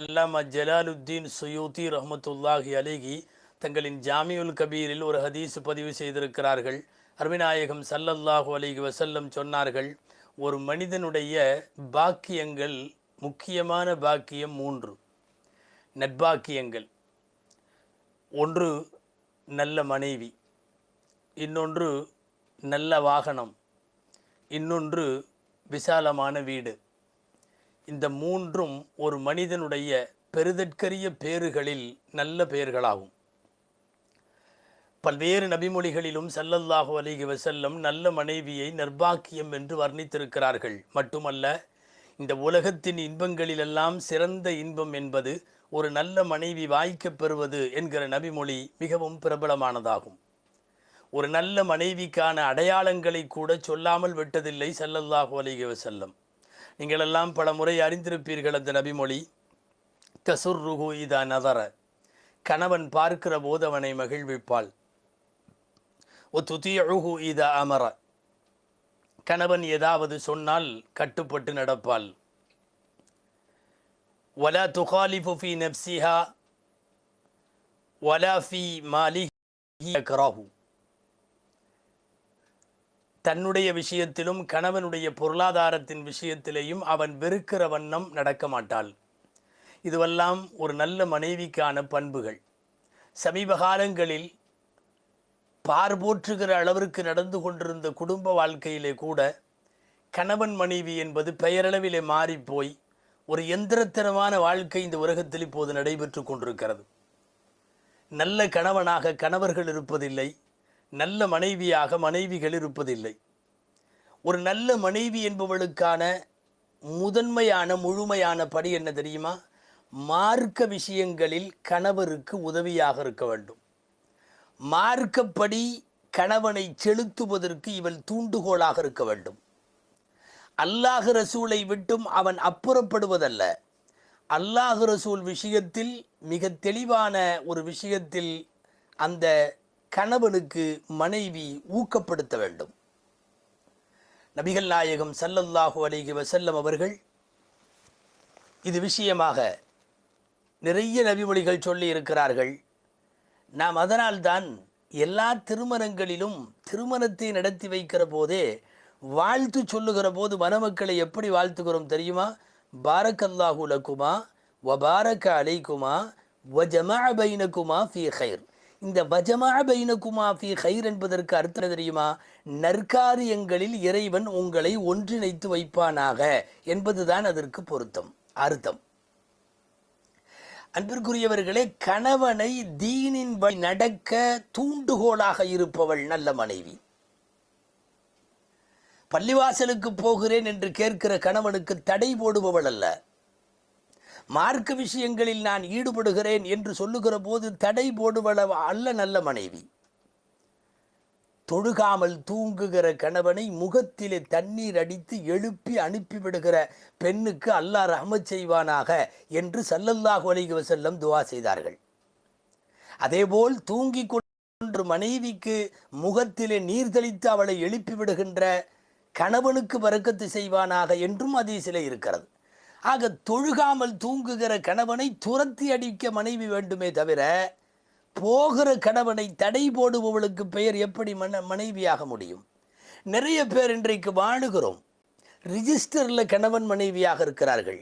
அல்லாமா ஜலாலுத்தீன் சுயூத்தி ரஹமத்துல்லாஹி அலிகி தங்களின் ஜாமியுல் கபீரில் ஒரு ஹதீஸ் பதிவு செய்திருக்கிறார்கள். அருமிநாயகம் சல்லல்லாஹு அலிகி வசல்லம் சொன்னார்கள் ஒரு மனிதனுடைய பாக்கியங்கள் முக்கியமான பாக்கியம் மூன்று. நட்பாக்கியங்கள். ஒன்று நல்ல மனைவி. இன்னொன்று நல்ல வாகனம். இன்னொன்று விசாலமான வீடு. இந்த மூன்றும் ஒரு மனிதனுடைய பெருதற்கரிய பேறுகளில் நல்ல பெயர்களாகும். பல்வேறு நபிமொழிகளிலும் சல்லல்லாஹு அலைஹி வசல்லம் நல்ல மனைவியை நர்பாக்கியம் என்று வர்ணித்திருக்கிறார்கள். மட்டுமல்ல இந்த உலகத்தின் இன்பங்களிலெல்லாம் சிறந்த இன்பம் என்பது ஒரு நல்ல மனைவி வாய்க்கப் பெறுவது என்கிற நபிமொழி மிகவும் பிரபலமானதாகும். ஒரு நல்ல மனைவிக்கான அடையாளங்களை கூட சொல்லாமல் விட்டதில்லை சல்லல்லாஹு அலைஹி வசல்லம் நீங்களெல்லாம் பல முறை அறிந்திருப்பீர்கள் அந்த நபிமொழி. தசுர்ருகு இதா நதர. கணவன் பார்க்கிற போது அவனை மகிழ்விப்பாள். ஒ துதியழுகு இதா அமர. கணவன் ஏதாவது சொன்னால் கட்டுப்பட்டு நடப்பாள். வலா துகாலிஃபு ஃபி நெப்சிஹா. வலா ஃபி மாலிஹி யக்ரஹு தன்னுடைய விஷயத்திலும் கணவனுடைய பொருளாதாரத்தின் விஷயத்திலேயும் அவன் வெறுக்கிற வண்ணம் நடக்க மாட்டாள். இதுவெல்லாம் ஒரு நல்ல மனைவிக்கான பண்புகள். சமீப காலங்களில் பார்போற்றுகிற அளவிற்கு நடந்து கொண்டிருந்த குடும்ப வாழ்க்கையிலே கூட கணவன் மனைவி என்பது பெயரளவிலே மாறிப்போய் ஒரு எந்திரத்தனமான வாழ்க்கை இந்த உலகத்தில் இப்போது நடைபெற்று கொண்டிருக்கிறது. நல்ல கணவனாக கணவர்கள் இருப்பதில்லை நல்ல மனைவியாக மனைவிகள் இருப்பதில்லை. ஒரு நல்ல மனைவி என்பவளுக்கான முதன்மையான முழுமையான படி என்ன தெரியுமா? மார்க்க விஷயங்களில் கணவருக்கு உதவியாக இருக்க வேண்டும். மார்க்கப்படி கணவனை செலுத்துவதற்கு இவள் தூண்டுகோலாக இருக்க வேண்டும். அல்லாஹ் ரசூலை விட்டும் அவன் அப்புறப்படுவதல்ல. அல்லாஹ் ரசூல் விஷயத்தில் மிக தெளிவான ஒரு விஷயத்தில் அந்த கணவனுக்கு மனைவி ஊக்கப்படுத்த வேண்டும். நபிகள் நாயகம் சல்லல்லாஹு அலிகி வசல்லம் அவர்கள் இது விஷயமாக நிறைய நபிமொழிகள் சொல்லி இருக்கிறார்கள். நாம் அதனால்தான் எல்லா திருமணங்களிலும் திருமணத்தை நடத்தி வைக்கிற போதே வாழ்த்து சொல்லுகிற போது மணமக்களை எப்படி வாழ்த்துகிறோம் தெரியுமா? பாரக்கல்லாஹு லக்குமா வ பாரக்க அலைக்குமா வ ஜமா பைனக்குமா ஃபி ஹைர் இந்த வஜமா பைனகுமா ஃபி ஹைர் என்பதற்கு அர்த்தம் தெரியுமா? நற்காரியங்களில் இறைவன் உங்களை ஒன்றிணைத்து வைப்பானாக என்பதுதான் அதற்கு பொருத்தம் அர்த்தம். அன்பிற்குரியவர்களே கணவனை தீனின் வழி நடக்க தூண்டுகோலாக இருப்பவள் நல்ல மனைவி. பள்ளிவாசலுக்கு போகிறேன் என்று கேட்கிற கணவனுக்கு தடை போடுபவள் அல்ல. மார்க்க விஷயங்களில் நான் ஈடுபடுகிறேன் என்று சொல்லுகிற போது தடை போடுவள அல்ல நல்ல மனைவி. தொழுகாமல் தூங்குகிற கணவனை முகத்திலே தண்ணீர் அடித்து எழுப்பி அனுப்பிவிடுகிற பெண்ணுக்கு அல்லாஹ் ரஹமத் செய்வானாக என்று சல்லல்லாஹு அலைஹி வஸல்லம் துவா செய்தார்கள். அதேபோல் தூங்கி கொண்டு மனைவிக்கு முகத்திலே நீர் தெளித்து அவளை எழுப்பி விடுகின்ற கணவனுக்கு வரக்கத்து செய்வானாக என்றும் அதீசிலே இருக்கிறது. ஆக தொழுகாமல் தூங்குகிற கணவனை துரத்தி அடிக்க மனைவி வேண்டுமே தவிர போகிற கணவனை தடை போடுபவளுக்கு பெயர் எப்படி மன மனைவியாக முடியும்? நிறைய பேர் இன்றைக்கு வாழுகிறோம். ரிஜிஸ்டரில் கணவன் மனைவியாக இருக்கிறார்கள்.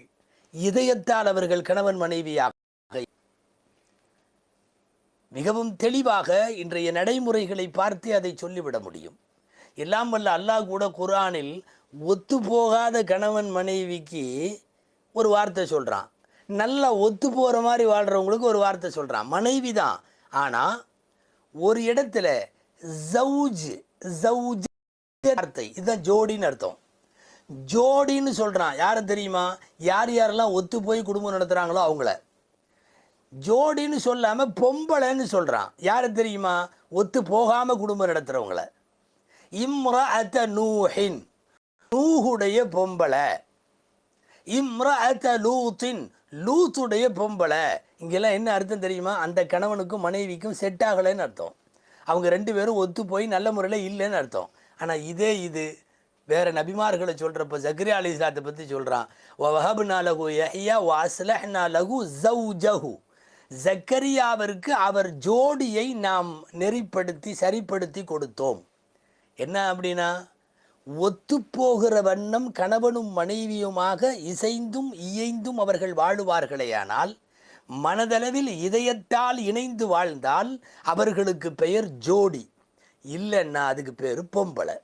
இதயத்தால் அவர்கள் கணவன் மனைவியாக மிகவும் தெளிவாக இன்றைய நடைமுறைகளை பார்த்து அதை சொல்லிவிட முடியும். எல்லாம் வல்ல அல்லாஹ் கூட குரானில் ஒத்து போகாத கணவன் மனைவிக்கு ஒரு வார்த்தை சொல்கிறான் நல்லா ஒத்து போகிற மாதிரி வாழ்கிறவங்களுக்கு ஒரு வார்த்தை சொல்கிறான் மனைவி தான். ஆனால் ஒரு இடத்துல ஜவுஜ் ஜவுஜ் வார்த்தை. இதுதான் ஜோடின்னு அர்த்தம். ஜோடின்னு சொல்கிறான் யாரை தெரியுமா? யார் யாரெல்லாம் ஒத்து போய் குடும்பம் நடத்துகிறாங்களோ அவங்கள. ஜோடின்னு சொல்லாமல் பொம்பளைன்னு சொல்கிறான் யாரை தெரியுமா? ஒத்து போகாமல் குடும்பம் நடத்துகிறவங்கள இம்ர அத்த நூஹின். நூஹுடைய பொம்பளை. இம்ர லூத்தின் லூத்துடைய பொம்பளை. இங்கெல்லாம் என்ன அர்த்தம் தெரியுமா? அந்த கணவனுக்கும் மனைவிக்கும் செட் ஆகலைன்னு அர்த்தம். அவங்க ரெண்டு பேரும் ஒத்து போய் நல்ல முறையில் இல்லைன்னு அர்த்தம். ஆனால் இதே இது வேற நபிமார்களை சொல்கிறப்ப ஜக்ரியா அலி இஸ்லாத்தை பற்றி சொல்கிறான் வஹப்னா லகு யஹ்யா வஅஸ்லஹ்னா லகு ஜௌஜஹு ஜக்கரியாவிற்கு அவர் ஜோடியை நாம் நெறிப்படுத்தி சரிப்படுத்தி கொடுத்தோம். என்ன அப்படின்னா ஒத்துப்போகிற வண்ணம் கணவனும் மனைவியுமாக இசைந்தும் இயைந்தும் அவர்கள் வாழுவார்களேயானால் மனதளவில் இதயத்தால் இணைந்து வாழ்ந்தால் அவர்களுக்கு பெயர் ஜோடி இல்லைன்னா அதுக்கு பேர் பொம்பளை.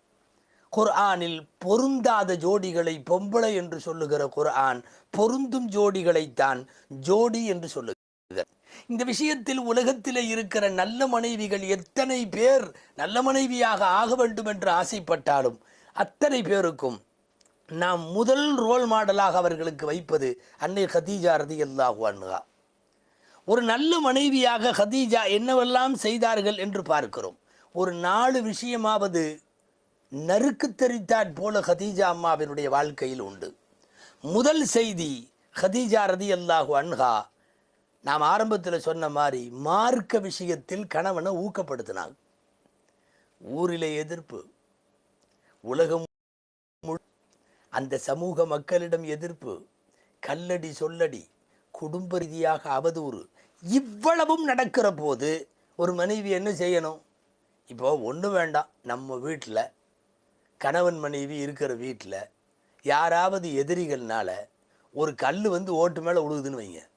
குர்ஆனில் பொருந்தாத ஜோடிகளை பொம்பளை என்று சொல்லுகிற குர்ஆன் பொருந்தும் ஜோடிகளைத்தான் ஜோடி என்று சொல்லுகிறார் இந்த விஷயத்தில் உலகத்தில் இருக்கிற நல்ல மனைவிகள் எத்தனை பேர் நல்ல மனைவியாக ஆக வேண்டும் என்று ஆசைப்பட்டாலும் அத்தனை பேருக்கும் நாம் முதல் ரோல் மாடலாக அவர்களுக்கு வைப்பது அன்னை ஹதீஜா ரதி அல்லாஹு அன்ஹா. ஒரு நல்ல மனைவியாக ஹதீஜா என்னவெல்லாம் செய்தார்கள் என்று பார்க்கிறோம். ஒரு நாலு விஷயமாவது நறுக்கு தெரித்தாற் போல ஹதீஜா அம்மாவினுடைய வாழ்க்கையில் உண்டு. முதல் செய்தி ஹதீஜா ரதி அல்லாஹு அன்ஹா நாம் ஆரம்பத்தில் சொன்ன மாதிரி மார்க்க விஷயத்தில் கணவனை ஊக்கப்படுத்தினாங்க ஊரிலே எதிர்ப்பு. உலகம் முழு- அந்த சமூக மக்களிடம் எதிர்ப்பு கல்லடி சொல்லடி குடும்ப ரீதியாக அவதூறு இவ்வளவும் நடக்கிற போது ஒரு மனைவி என்ன செய்யணும்? இப்போ ஒன்றும் வேண்டாம் நம்ம வீட்டில் கணவன் மனைவி இருக்கிற வீட்டில் யாராவது எதிரிகள்னால ஒரு கல் வந்து ஓட்டு மேலே விழுகுதுன்னு வைங்க.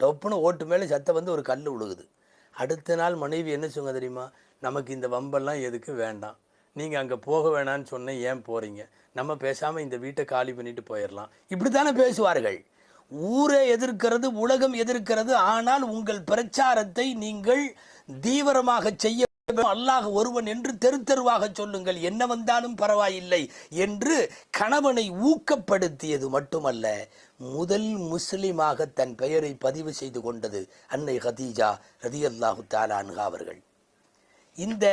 டொப்புன்னு ஓட்டு மேலே சத்தம் வந்து ஒரு கல் விழுகுது அடுத்த நாள் மனைவி என்ன சொல்லுங்க தெரியுமா? நமக்கு இந்த வம்பெல்லாம் எதுக்கு வேண்டாம். நீங்கள் அங்கே போக வேணான்னு சொன்னேன் ஏன் போகிறீங்க நம்ம பேசாமல் இந்த வீட்டை காலி பண்ணிட்டு போயிடலாம் இப்படி தானே பேசுவார்கள். ஊரை எதிர்க்கிறது உலகம் எதிர்க்கிறது ஆனால் உங்கள் பிரச்சாரத்தை நீங்கள் தீவிரமாக செய்ய வேண்டும். அல்லாஹ் ஒருவன் என்று தெரு தெருவாக சொல்லுங்கள். என்ன வந்தாலும் பரவாயில்லை என்று கணவனை ஊக்கப்படுத்தியது மட்டுமல்ல முதல் முஸ்லிமாக தன் பெயரை பதிவு செய்து கொண்டது அன்னை ஹதீஜா ரதி அல்லாஹு தாலான்ஹா அவர்கள். இந்த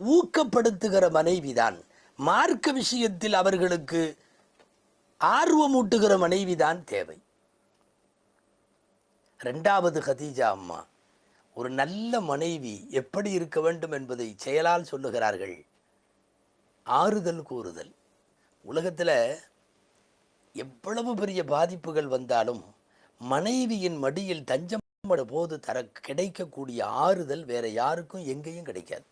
ஊக்கப்படுத்துகிற மனைவிதான். மார்க்க விஷயத்தில் அவர்களுக்கு ஆர்வமூட்டுகிற மனைவிதான் தேவை. ரெண்டாவது ஹதீஜா அம்மா ஒரு நல்ல மனைவி எப்படி இருக்க வேண்டும் என்பதை செயலால் சொல்லுகிறார்கள். ஆறுதல் கூறுதல். உலகத்தில் எவ்வளவு பெரிய பாதிப்புகள் வந்தாலும் மனைவியின் மடியில் தஞ்சம் போது தர கிடைக்கக்கூடிய ஆறுதல் வேற யாருக்கும் எங்கேயும் கிடைக்காது.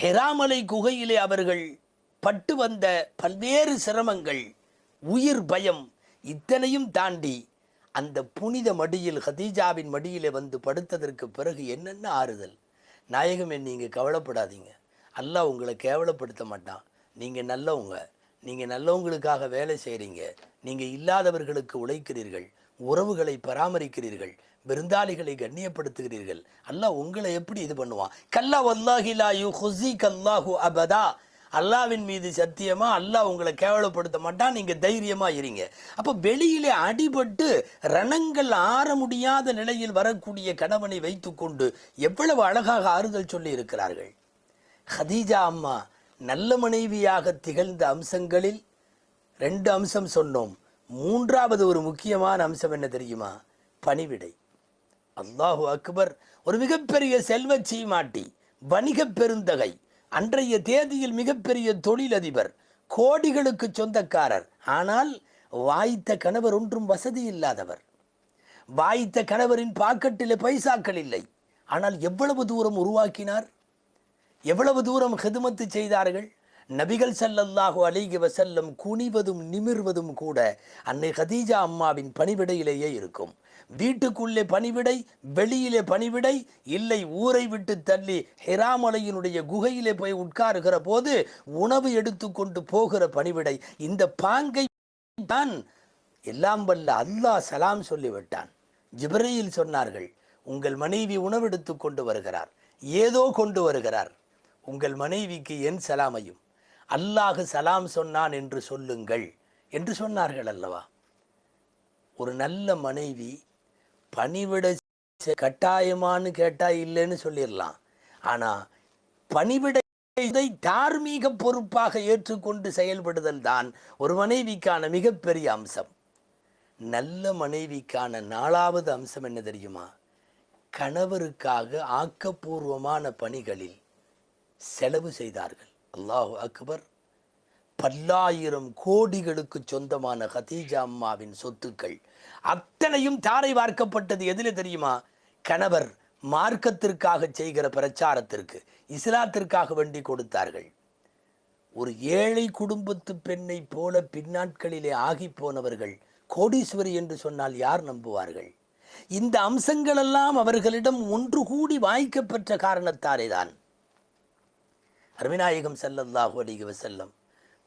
ஹெராமலை குகையிலே அவர்கள் பட்டு வந்த பல்வேறு சிரமங்கள் உயிர் பயம் இத்தனையும் தாண்டி அந்த புனித மடியில் ஹதீஜாவின் மடியிலே வந்து படுத்ததற்கு பிறகு என்னென்ன ஆறுதல்? நாயகமே நீங்கள் கவலைப்படாதீங்க. அல்லாஹ் உங்களை கேவலப்படுத்த மாட்டான். நீங்கள் நல்லவங்க. நீங்கள் நல்லவங்களுக்காக வேலை செய்கிறீங்க நீங்கள் இல்லாதவர்களுக்கு உழைக்கிறீர்கள். உறவுகளை பராமரிக்கிறீர்கள். விருந்தாளிகளை கண்ணியப்படுத்துகிறீர்கள். அல்லாஹ் உங்களை எப்படி இது பண்ணுவான்? கல்லா வல்லாஹிலாயு ஹுசி கல்லாஹு அபதா. அல்லாவின் மீது சத்தியமா அல்லாஹ் உங்களை கேவலப்படுத்த மாட்டான் நீங்க தைரியமா இருங்க. அப்ப வெளியிலே அடிபட்டு ரணங்கள் ஆற முடியாத நிலையில் வரக்கூடிய கணவனை வைத்துக்கொண்டு எவ்வளவு அழகாக ஆறுதல் சொல்லி இருக்கிறார்கள். ஹதீஜா அம்மா நல்ல மனைவியாக திகழ்ந்த அம்சங்களில் ரெண்டு அம்சம் சொன்னோம். மூன்றாவது ஒரு முக்கியமான அம்சம் என்ன தெரியுமா? பணிவிடை. அல்லாஹு அக்பர் ஒரு மிகப்பெரிய செல்வ சீமாட்டி வணிக பெருந்தகை அன்றைய தேதியில் மிகப்பெரிய தொழிலதிபர் கோடிகளுக்கு சொந்தக்காரர். ஆனால் வாய்த்த கணவர் ஒன்றும் வசதி இல்லாதவர். வாய்த்த கணவரின் பாக்கெட்டில் பைசாக்கள் இல்லை. ஆனால் எவ்வளவு தூரம் உருவாக்கினார்? எவ்வளவு தூரம் ஹெதுமத்து செய்தார்கள்? நபிகள் ஸல்லல்லாஹு அலைஹி வசல்லம் குனிவதும் நிமிர்வதும் கூட அன்னை ஹதீஜா அம்மாவின் பணிவிடையிலேயே இருக்கும். வீட்டுக்குள்ளே பணிவிடை வெளியிலே பணிவிடை இல்லை ஊரை விட்டு தள்ளி ஹிராமலையினுடைய குகையிலே போய் உட்காருகிற போது உணவு எடுத்துக்கொண்டு போகிற பணிவிடை. இந்த பாங்கை தான் எல்லாம் வல்ல அல்லாஹ் சலாம் சொல்லிவிட்டான். ஜிப்ரையில் சொன்னார்கள் உங்கள் மனைவி உணவெடுத்து கொண்டு வருகிறார். ஏதோ கொண்டு வருகிறார். உங்கள் மனைவிக்கு என் சலாமையும். அல்லாஹ் சலாம் சொன்னான் என்று சொல்லுங்கள். என்று சொன்னார்கள் அல்லவா? ஒரு நல்ல மனைவி பணிவிட கட்டாயமானு கட்டாயமான்னு கேட்டா இல்லைன்னு சொல்லிடலாம். ஆனா பணிவிடை இதை தார்மீக பொறுப்பாக ஏற்றுக்கொண்டு செயல்படுதல் தான் ஒரு மனைவிக்கான மிகப்பெரிய அம்சம். நல்ல மனைவிக்கான நாலாவது அம்சம் என்ன தெரியுமா? கணவருக்காக ஆக்கப்பூர்வமான பணிகளில் செலவு செய்தார்கள். அல்லாஹு அக்பர். பல்லாயிரம் கோடிகளுக்கு சொந்தமான ஹதீஜா அம்மாவின் சொத்துக்கள். அத்தனையும் தாரை வார்க்கப்பட்டது எதில் தெரியுமா? கணவர் மார்க்கத்திற்காக செய்கிற பிரச்சாரத்திற்கு இஸ்லாத்திற்காக வேண்டி கொடுத்தார்கள். ஒரு ஏழை குடும்பத்து பெண்ணை போல பின்னாட்களிலே ஆகி போனவர்கள் கோடீஸ்வரி என்று சொன்னால் யார் நம்புவார்கள்? இந்த அம்சங்களெல்லாம் அவர்களிடம் ஒன்று கூடி வாய்க்கப்பெற்ற காரணத்தாரே தான் அருவிநாயகம் செல்லல்லாஹு அலிக வசல்லம்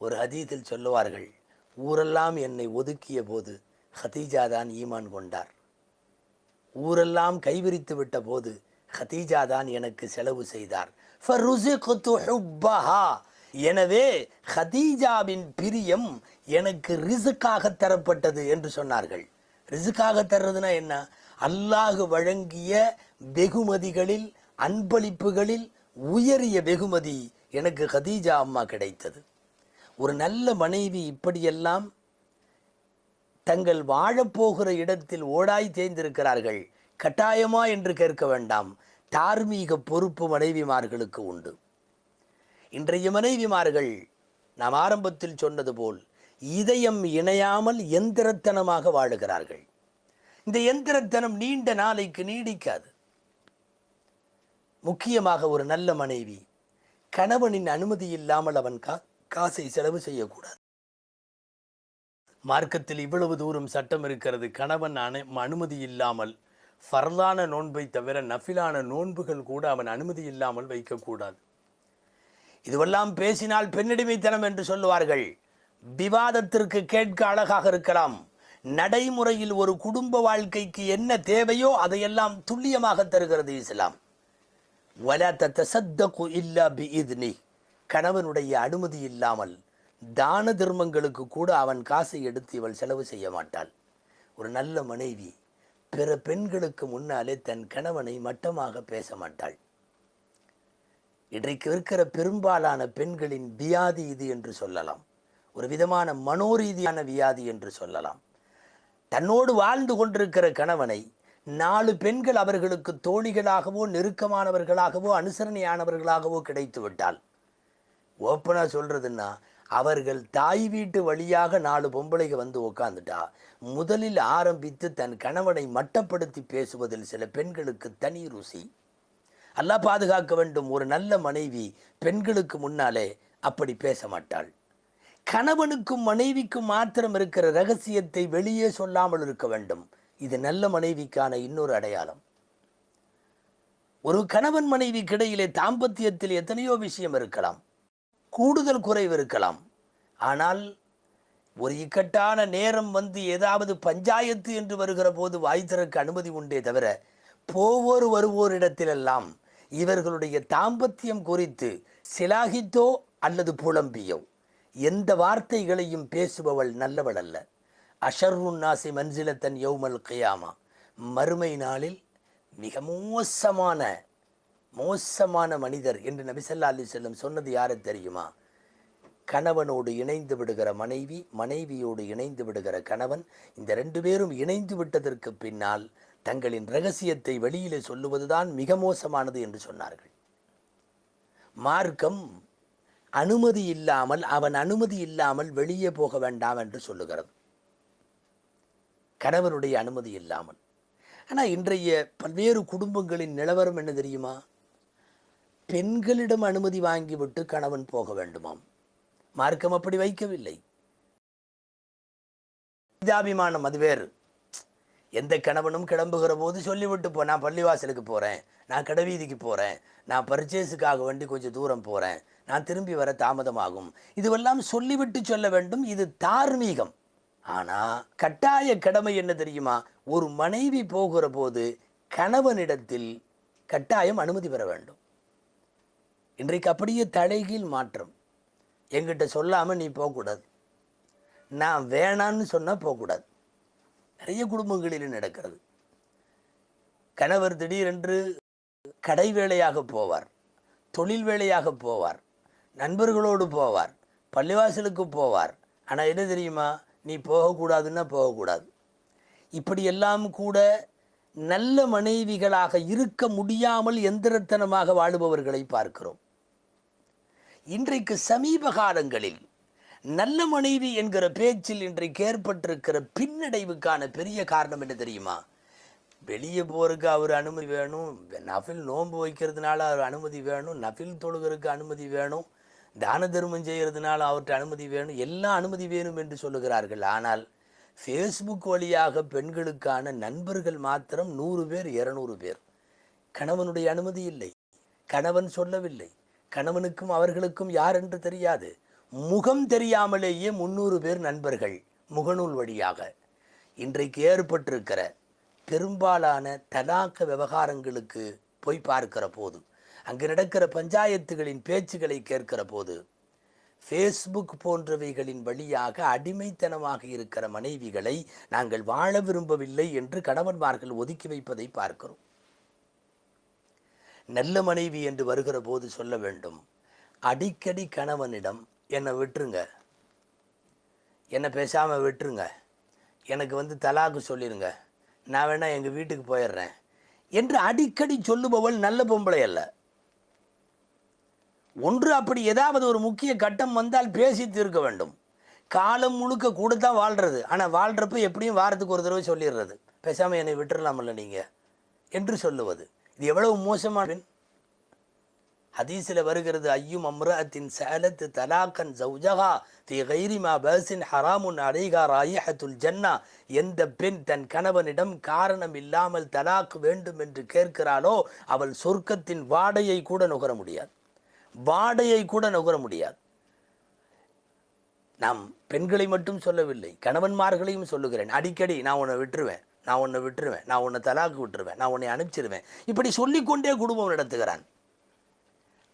ஒரு ஹதீத்தில் சொல்லுவார்கள் ஊரெல்லாம் என்னை ஒதுக்கிய போது ஹதீஜா தான் ஈமான் கொண்டார். ஊரெல்லாம் கைவிரித்து விட்ட போது ஹதீஜா தான் எனக்கு செலவு செய்தார். எனவே ஹதீஜாவின் பிரியம் எனக்கு ரிசுக்காக தரப்பட்டது என்று சொன்னார்கள். ரிசுக்காக தர்றதுனா என்ன? அல்லாஹ் வழங்கிய வெகுமதிகளில் அன்பளிப்புகளில் உயரிய வெகுமதி எனக்கு ஹதீஜா அம்மா கிடைத்தது. ஒரு நல்ல மனைவி இப்படியெல்லாம் தங்கள் வாழப்போகிற இடத்தில் ஓடாய் தேர்ந்திருக்கிறார்கள் கட்டாயமா என்று கேட்க வேண்டாம். தார்மீக பொறுப்பு மனைவிமார்களுக்கு உண்டு. இன்றைய மனைவிமார்கள் நாம் ஆரம்பத்தில் சொன்னது போல் இதயம் இணையாமல் எந்திரத்தனமாக வாழுகிறார்கள். இந்த எந்திரத்தனம் நீண்ட நாளைக்கு நீடிக்காது. முக்கியமாக ஒரு நல்ல மனைவி கணவனின் அனுமதி இல்லாமல் அவன் கா காசை செலவு செய்யக்கூடாது. மார்க்கத்தில் இவ்வளவு தூரம் சட்டம் இருக்கிறது கணவன் அனு அனுமதி இல்லாமல் ஃபர்லான நோன்பை தவிர நஃபிலான நோன்புகள் கூட அவன் அனுமதி இல்லாமல் வைக்கக்கூடாது. இதுவெல்லாம் பேசினால் பெண்ணடிமைத்தனம் என்று சொல்லுவார்கள். விவாதத்திற்கு கேட்க அழகாக இருக்கலாம். நடைமுறையில் ஒரு குடும்ப வாழ்க்கைக்கு என்ன தேவையோ அதையெல்லாம் துல்லியமாக தருகிறது இஸ்லாம். வலா தத்தசத்தகு இல்லா பி இத்னி கணவனுடைய அனுமதி இல்லாமல் தான தர்மங்களுக்கு கூட அவன் காசை எடுத்து இவள் செலவு செய்ய மாட்டாள். ஒரு நல்ல மனைவி பிற பெண்களுக்கு முன்னாலே தன் கணவனை மட்டமாக பேச மாட்டாள். இன்றைக்கு இருக்கிற பெரும்பாலான பெண்களின் வியாதி இது என்று சொல்லலாம். ஒரு விதமான மனோரீதியான வியாதி என்று சொல்லலாம். தன்னோடு வாழ்ந்து கொண்டிருக்கிற கணவனை நாலு பெண்கள் அவர்களுக்கு தோழிகளாகவோ நெருக்கமானவர்களாகவோ அனுசரணையானவர்களாகவோ கிடைத்து விட்டாள். ஓப்பனாக சொல்றதுன்னா அவர்கள் தாய் வீட்டு வழியாக நாலு பொம்பளைங்க வந்து உக்காந்துட்டா முதலில் ஆரம்பித்து தன் கணவனை மட்டப்படுத்தி பேசுவதில் சில பெண்களுக்கு தனி ருசி. அல்லாஹ் பாதுகாக்க வேண்டும் ஒரு நல்ல மனைவி பெண்களுக்கு முன்னாலே அப்படி பேச மாட்டாள். கணவனுக்கும் மனைவிக்கும் மாத்திரம் இருக்கிற ரகசியத்தை வெளியே சொல்லாமல் இருக்க வேண்டும். இது நல்ல மனைவிக்கான இன்னொரு அடையாளம். ஒரு கணவன் மனைவிக்கு இடையிலே தாம்பத்தியத்தில் எத்தனையோ விஷயம் இருக்கலாம். கூடுதல் குறைவு இருக்கலாம். ஆனால் ஒரு இக்கட்டான நேரம் வந்து ஏதாவது பஞ்சாயத்து என்று வருகிற போது வாய் திறக்க அனுமதி உண்டே தவிர போவோர் வருவோரிடத்திலெல்லாம் இவர்களுடைய தாம்பத்தியம் குறித்து சிலாகித்தோ அல்லது புலம்பியோ எந்த வார்த்தைகளையும் பேசுபவள் நல்லவள் அல்ல. அஷர்ருன் நாசி மன்சிலத்தன் யௌமல் கியாமா. மறுமை நாளில் மிக மோசமான மோசமான மனிதர் என்று நபிசல்லா அலி செல்லம் சொன்னது யாரை தெரியுமா? கணவனோடு இணைந்து விடுகிற மனைவி மனைவியோடு இணைந்து விடுகிற கணவன் இந்த ரெண்டு பேரும் இணைந்து விட்டதற்கு பின்னால் தங்களின் ரகசியத்தை வெளியிலே சொல்லுவதுதான் மிக மோசமானது என்று சொன்னார்கள். மார்க்கம் அனுமதி இல்லாமல் அவன் அனுமதி இல்லாமல் வெளியே போக வேண்டாம் என்று சொல்லுகிறது. கணவனுடைய அனுமதி இல்லாமல். ஆனால் இன்றைய பல்வேறு குடும்பங்களின் நிலவரம் என்ன தெரியுமா? பெண்களிடம் அனுமதி வாங்கிவிட்டு கணவன் போக வேண்டுமாம். மார்க்கம் அப்படி வைக்கவில்லை. மனிதாபிமானம் அது வேறு. எந்த கணவனும் கிளம்புகிற போது சொல்லிவிட்டு போ நான் பள்ளிவாசலுக்கு போகிறேன் நான் கடைவீதிக்கு போகிறேன் நான் பர்ச்சேஸுக்காக வேண்டி கொஞ்சம் தூரம் போகிறேன் நான் திரும்பி வர தாமதமாகும். இதுவெல்லாம் சொல்லிவிட்டு சொல்ல வேண்டும் இது தார்மீகம். ஆனால் கட்டாய கடமை என்ன தெரியுமா? ஒரு மனைவி போகிற போது கணவனிடத்தில் கட்டாயம் அனுமதி பெற வேண்டும். இன்றைக்கு அப்படியே தலைகீழ் மாற்றம். எங்கிட்ட சொல்லாமல் நீ போகக்கூடாது. நான் வேணான்னு சொன்னால் போகக்கூடாது. நிறைய குடும்பங்களில் நடக்கிறது. கணவர் திடீரென்று கடை வேலையாக போவார் தொழில் வேலையாக போவார் நண்பர்களோடு போவார் பள்ளிவாசலுக்கு போவார். ஆனால் என்ன தெரியுமா? நீ போகக்கூடாதுன்னா போகக்கூடாது. இப்படியெல்லாம் கூட நல்ல மனைவிகளாக இருக்க முடியாமல் எந்திரத்தனமாக வாழுபவர்களை பார்க்கிறோம். இன்றைக்கு சமீப காலங்களில் நல்ல மனைவி என்கிற பேச்சில் இன்றைக்கு ஏற்பட்டிருக்கிற பின்னடைவுக்கான பெரிய காரணம் என்ன தெரியுமா? வெளியே போகிறதுக்கு அவர் அனுமதி வேணும். நஃபில் நோன்பு வைக்கிறதுனால அவர் அனுமதி வேணும். நஃபில் தொழுகிறதுக்கு அனுமதி வேணும். தான தர்மம் செய்கிறதுனால அவர்கிட்ட அனுமதி வேணும். எல்லாம் அனுமதி வேணும் என்று சொல்லுகிறார்கள். ஆனால் ஃபேஸ்புக் வழியாக பெண்களுக்கான நண்பர்கள் மாத்திரம் நூறு பேர் இரநூறு பேர். கணவனுடைய அனுமதி இல்லை. கணவன் சொல்லவில்லை. கணவனுக்கும் அவர்களுக்கும் யார் என்று தெரியாது. முகம் தெரியாமலேயே முன்னூறு பேர் நண்பர்கள் முகநூல் வழியாக. இன்றைக்கு ஏற்பட்டிருக்கிற பெரும்பாலான தலாக்க விவகாரங்களுக்கு போய் பார்க்கிற போது அங்கு நடக்கிற பஞ்சாயத்துகளின் பேச்சுகளை கேட்கிற போது ஃபேஸ்புக் போன்றவைகளின் வழியாக அடிமைத்தனமாக இருக்கிற மனைவிகளை நாங்கள் வாழ விரும்பவில்லை என்று கணவன்மார்கள் ஒதுக்கி வைப்பதை பார்க்கிறோம். நல்ல மனைவி என்று வருகிற போது சொல்ல வேண்டும். அடிக்கடி கணவனிடம் என்னை விட்டுருங்க. என்னை பேசாமல் விட்டுருங்க. எனக்கு வந்து தலாக்கு சொல்லிடுங்க நான் வேணால் எங்கள் வீட்டுக்கு போயிடுறேன். என்று அடிக்கடி சொல்லுபவள் நல்ல பொம்பளை அல்ல. ஒன்று அப்படி ஏதாவது ஒரு முக்கிய கட்டம் வந்தால் பேசி தீர்க்க வேண்டும். காலம் முழுக்க கூட தான் வாழ்கிறது ஆனால் வாழ்கிறப்ப எப்படியும் வாரத்துக்கு ஒரு தடவை சொல்லிடுறது. பேசாமல் என்னை விட்டுறலாமல்ல நீங்கள் என்று சொல்லுவது. இது எவ்வளவு மோசமான பெண் ஹதீஸில் வருகிறது ஐயும் அம்ரத்தின் சேலத்து தலாக்கன் ஜவுஜகா தி கைரிமா பசின் ஹராமுன் அலைகா ராயிஹத்துல் ஜன்னா. எந்த பெண் தன் கணவனிடம் காரணம் இல்லாமல் தலாக் வேண்டும் என்று கேட்கிறாளோ அவள் சொர்க்கத்தின் வாடையை கூட நுகர முடியாது. வாடையை கூட நுகர முடியாது. நாம் பெண்களை மட்டும் சொல்லவில்லை கணவன்மார்களையும் சொல்லுகிறேன். அடிக்கடி நான் உன்னை விட்டுருவேன். நான் உன்னை விட்டுருவேன் நான் உன்னை தலாக்கு விட்டுருவேன் நான் உன்னை அனுப்பிச்சிருவேன். இப்படி சொல்லிக்கொண்டே குடும்பம் நடத்துகிறான்.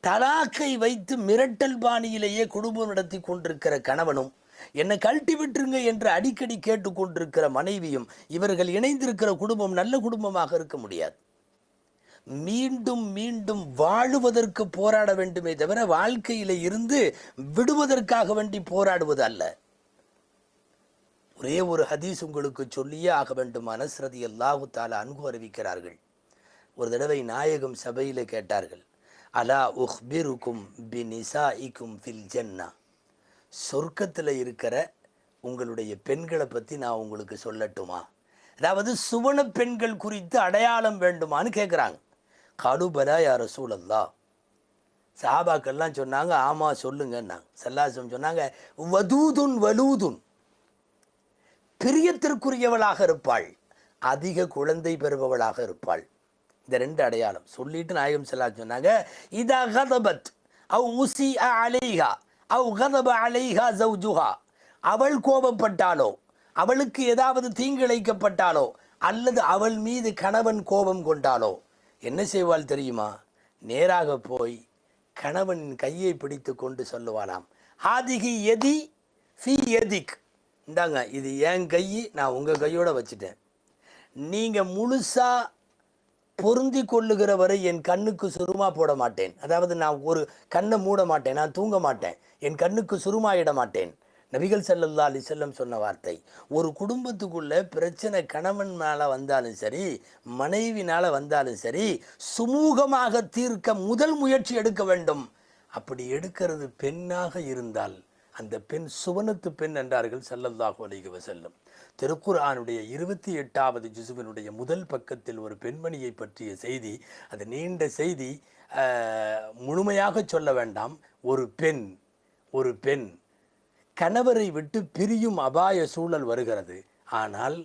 தலாக்கை வைத்து மிரட்டல் பாணியிலேயே குடும்பம் நடத்தி கொண்டிருக்கிற கணவனும் என்னை கழட்டி விட்டுருங்க என்று அடிக்கடி கேட்டுக்கொண்டிருக்கிற மனைவியும் இவர்கள் இணைந்திருக்கிற குடும்பம் நல்ல குடும்பமாக இருக்க முடியாது. மீண்டும் மீண்டும் வாழுவதற்கு போராட வேண்டுமே தவிர வாழ்க்கையில இருந்து விடுவதற்காக வேண்டி போராடுவது அல்ல. ஒரே ஒரு ஹதீஸ் உங்களுக்கு சொல்லியே ஆக வேண்டும் அனஸ்ரதி அல்லாஹு தாலா அன்பு அறிவிக்கிறார்கள். ஒரு தடவை நாயகம் சபையில் கேட்டார்கள் அலா உஹ்பிருக்கும் பி நிசாஇக்கும் ஃபில் ஜன்னா? சொர்க்கத்தில் இருக்கிற உங்களுடைய பெண்களை பற்றி நான் உங்களுக்கு சொல்லட்டுமா? அதாவது சுவன பெண்கள் குறித்து அடையாளம் வேண்டுமான்னு கேட்குறாங்க கடுபலா யார சூழல்லா சாபாக்கள்லாம் சொன்னாங்க ஆமாம் சொல்லுங்கன்னாங்க. சல்லாசம் சொன்னாங்க வதூதுன் வலூதுன். பிரியத்திற்குரியவளாக இருப்பாள். அதிக குழந்தை பெறுபவளாக இருப்பாள். இந்த ரெண்டு அடையாளம். சொல்லிட்டு நாயகம் செல்லா சொன்னாங்க. இதா கதபத் அவ் உசி அலைஹா அவ் கதப அலைஹா ஜவுஜுஹா அவள் கோபப்பட்டாலோ அவளுக்கு ஏதாவது தீங்கிழைக்கப்பட்டாலோ அல்லது அவள் மீது கணவன் கோபம் கொண்டாலோ என்ன செய்வாள் தெரியுமா? நேராக போய் கணவனின் கையை பிடித்து கொண்டு சொல்லுவாளாம். ஹாதிகி எதி ஃபி எதிக். இந்தாங்க இது என் கை நான் உங்கள் கையோடு வச்சுட்டேன். நீங்கள் முழுசாக பொருந்தி கொள்ளுகிற வரை என் கண்ணுக்கு சுருமா போட மாட்டேன். அதாவது நான் ஒரு கண்ணை மூட மாட்டேன் நான் தூங்க மாட்டேன். என் கண்ணுக்கு சுருமா இட மாட்டேன். நபிகள் ஸல்லல்லாஹு அலி செல்லம் சொன்ன வார்த்தை ஒரு குடும்பத்துக்குள்ள பிரச்சனை கணவன் மேலே வந்தாலும் சரி மனைவினால் வந்தாலும் சரி சுமூகமாக தீர்க்க முதல் முயற்சி எடுக்க வேண்டும். அப்படி எடுக்கிறது பெண்ணாக இருந்தால் அந்த பெண் சுவனத்து பெண் என்றார்கள் செல்லல்லாஹு அலைஹி செல்லும் திருக்குர்ஆனுடைய இருபத்தி எட்டாவது ஜிசுவினுடைய முதல் பக்கத்தில் ஒரு பெண்மணியை பற்றிய செய்தி அது நீண்ட செய்தி முழுமையாக சொல்ல வேண்டாம். ஒரு பெண் ஒரு பெண் கணவரை விட்டு பிரியும் அபாய சூழல் வருகிறது. ஆனால்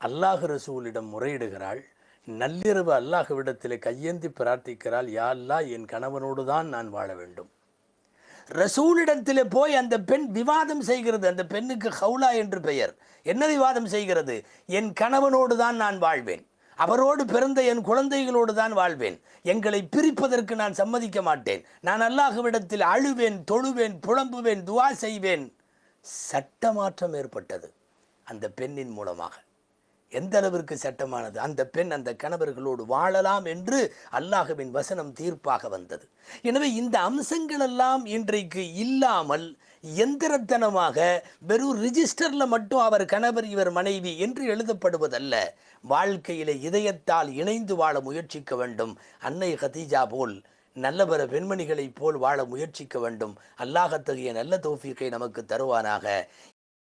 அல்லாஹ் ரசூலிடம் முறையிடுகிறாள் நள்ளிரவு அல்லாஹ்விடத்தில் கையேந்தி பிரார்த்திக்கிறாள் யா அல்லா என் கணவனோடு தான் நான் வாழ வேண்டும். ரசூலிடத்தில் போய் அந்த பெண் விவாதம் செய்கிறது. அந்த பெண்ணுக்கு ஹவுலா என்று பெயர். என்ன விவாதம் செய்கிறது? என் கணவனோடு தான் நான் வாழ்வேன். அவரோடு பிறந்த என் குழந்தைகளோடு தான் வாழ்வேன். எங்களை பிரிப்பதற்கு நான் சம்மதிக்க மாட்டேன். நான் அல்லாஹுவிடத்தில் அழுவேன் தொழுவேன் புலம்புவேன் துவா செய்வேன். சட்ட மாற்றம் ஏற்பட்டது. அந்த பெண்ணின் மூலமாக. எந்த அளவிற்கு சட்டமானது? அந்த பெண் அந்த கணவர்களோடு வாழலாம் என்று அல்லாஹுவின் வசனம் தீர்ப்பாக வந்தது. எனவே இந்த அம்சங்கள் எல்லாம் இன்றைக்கு இல்லாமல் எந்திரத்தனமாக வெறும் ரிஜிஸ்டர்ல மட்டும் அவர் கணவர் இவர் மனைவி என்று எழுதப்படுவதல்ல. வாழ்க்கையில இதயத்தால் இணைந்து வாழ முயற்சிக்க வேண்டும். அன்னை ஹதீஜா போல் நல்ல பல பெண்மணிகளைப் போல் வாழ முயற்சிக்க வேண்டும். அல்லாஹத்தகைய நல்ல தோஃபிக்கை நமக்கு தருவானாக.